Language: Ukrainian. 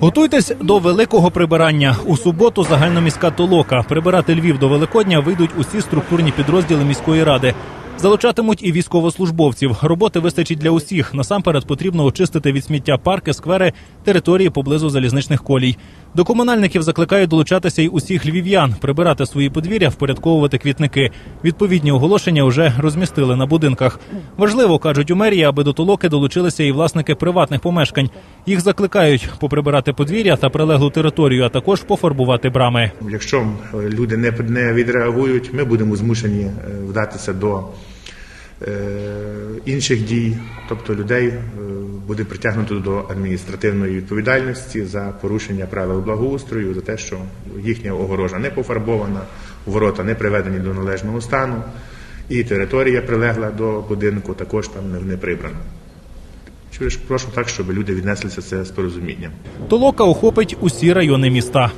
Готуйтесь до великого прибирання. У суботу загальноміська толока. Прибирати Львів до Великодня вийдуть усі структурні підрозділи міської ради. Залучатимуть і військовослужбовців. Роботи вистачить для усіх. Насамперед потрібно очистити від сміття парки, сквери, території поблизу залізничних колій. До комунальників закликають долучатися й усіх львів'ян, прибирати свої подвір'я, впорядковувати квітники. Відповідні оголошення вже розмістили на будинках. Важливо кажуть у мерії, аби до толоки долучилися і власники приватних помешкань. Їх закликають поприбирати подвір'я та прилеглу територію, а також пофарбувати брами. Якщо е, люди не, відреагують, ми будемо змушені е, вдатися до інших дій, тобто людей е, буде притягнуто до адміністративної відповідальності за порушення правил благоустрою, за те, що їхня огорожа не пофарбована, ворота не приведені до належного стану, і територія прилегла до будинку також там не прибрана. Прошу так, щоб люди віднеслися це з порозумінням. Толока охопить усі райони міста.